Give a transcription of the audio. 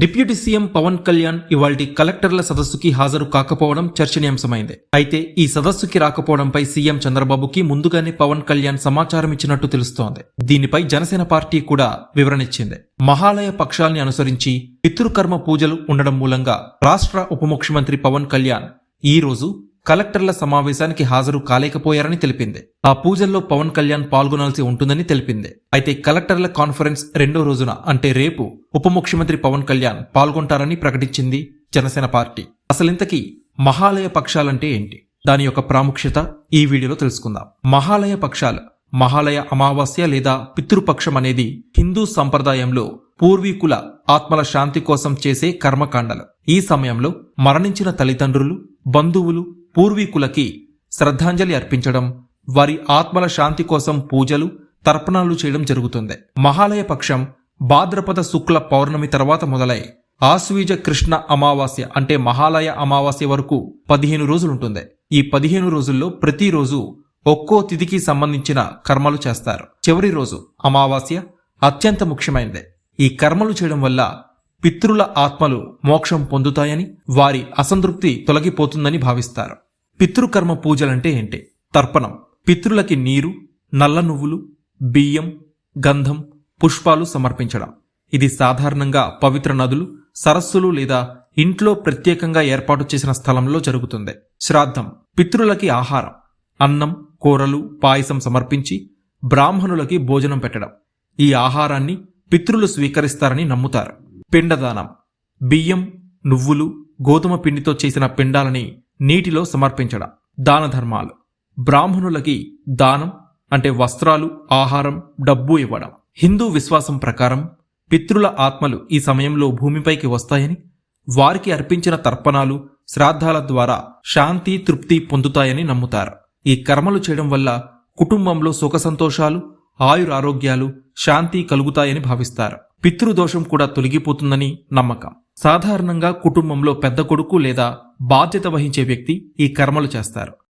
Deputy CM Pawan Kalyan ఇవాల్టి కలెక్టర్ల సదస్సుకి హాజరు కాకపోవడం చర్చనీయాంశమైంది. అయితే ఈ సదస్సుకి రాకపోవడంపై సీఎం చంద్రబాబుకి ముందుగానే పవన్ కళ్యాణ్ సమాచారం ఇచ్చినట్టు తెలుస్తోంది. దీనిపై జనసేన పార్టీ కూడా వివరణ ఇచ్చింది మహాలయ పక్షాల్ని అనుసరించి పితృకర్మ పూజలు ఉండడం మూలంగా రాష్ట్ర ఉప ముఖ్యమంత్రి పవన్ కళ్యాణ్ ఈ రోజు కలెక్టర్ల సమావేశానికి హాజరు కాలేకపోయారని తెలిపింది. ఆ పూజల్లో పవన్ కళ్యాణ్ పాల్గొనాల్సి ఉంటుందని తెలిపింది. అయితే కలెక్టర్ల కాన్ఫరెన్స్ రెండో రోజున అంటే రేపు ఉప ముఖ్యమంత్రి పవన్ కళ్యాణ్ పాల్గొంటారని ప్రకటించింది జనసేన పార్టీ. అసలింతకీ మహాలయ పక్షాలంటే ఏంటి? దాని యొక్క ప్రాముఖ్యత ఈ వీడియోలో తెలుసుకుందాం. మహాలయ పక్షాలు మహాలయ అమావాస్య లేదా పితృపక్షం అనేది హిందూ సంప్రదాయంలో పూర్వీకుల ఆత్మల శాంతి కోసం చేసే కర్మకాండలు. ఈ సమయంలో మరణించిన తల్లిదండ్రులు బంధువులు పూర్వీకులకి శ్రద్ధాంజలి అర్పించడం వారి ఆత్మల శాంతి కోసం పూజలు తర్పణాలు చేయడం జరుగుతుంది. మహాలయ పక్షం భాద్రపద శుక్ల పౌర్ణమి తర్వాత మొదలై ఆశ్వీజ కృష్ణ అమావాస్య అంటే మహాలయ అమావాస్య వరకు పదిహేను రోజులుంటుంది. ఈ పదిహేను రోజుల్లో ప్రతిరోజు ఒక్కో తిథికి సంబంధించిన కర్మలు చేస్తారు. చివరి రోజు అమావాస్య అత్యంత ముఖ్యమైనదే. ఈ కర్మలు చేయడం వల్ల పితృల ఆత్మలు మోక్షం పొందుతాయని వారి అసంతృప్తి తొలగిపోతుందని భావిస్తారు. పితృకర్మ పూజలంటే ఏంటి? తర్పణం. పితృలకి నీరు నల్ల నువ్వులు బియ్యం గంధం పుష్పాలు సమర్పించడం. ఇది సాధారణంగా పవిత్ర నదులు సరస్సులు లేదా ఇంట్లో ప్రత్యేకంగా ఏర్పాటు చేసిన స్థలంలో జరుగుతుంది. శ్రాద్ధం. పితృలకి ఆహారం. అన్నం కూరలు పాయసం సమర్పించి బ్రాహ్మణులకి భోజనం పెట్టడం. ఈ ఆహారాన్ని పితృలు స్వీకరిస్తారని నమ్ముతారు. పిండదానం. బియ్యం నువ్వులు గోధుమ పిండితో చేసిన పిండాలని నీటిలో సమర్పించడం. దాన ధర్మాలు. బ్రాహ్మణులకి దానం అంటే వస్త్రాలు ఆహారం డబ్బు ఇవ్వడం. హిందూ విశ్వాసం ప్రకారం పితృల ఆత్మలు ఈ సమయంలో భూమిపైకి వస్తాయని వారికి అర్పించిన తర్పణాలు శ్రాద్ధాల ద్వారా శాంతి తృప్తి పొందుతాయని నమ్ముతారు. ఈ కర్మలు చేయడం వల్ల కుటుంబంలో సుఖ సంతోషాలు ఆయురారోగ్యాలు శాంతి కలుగుతాయని భావిస్తారు. పితృదోషం కూడా తొలగిపోతుందని నమ్మకం. సాధారణంగా కుటుంబంలో పెద్ద కొడుకు లేదా బాధ్యత వహించే వ్యక్తి ఈ కర్మలు చేస్తారు.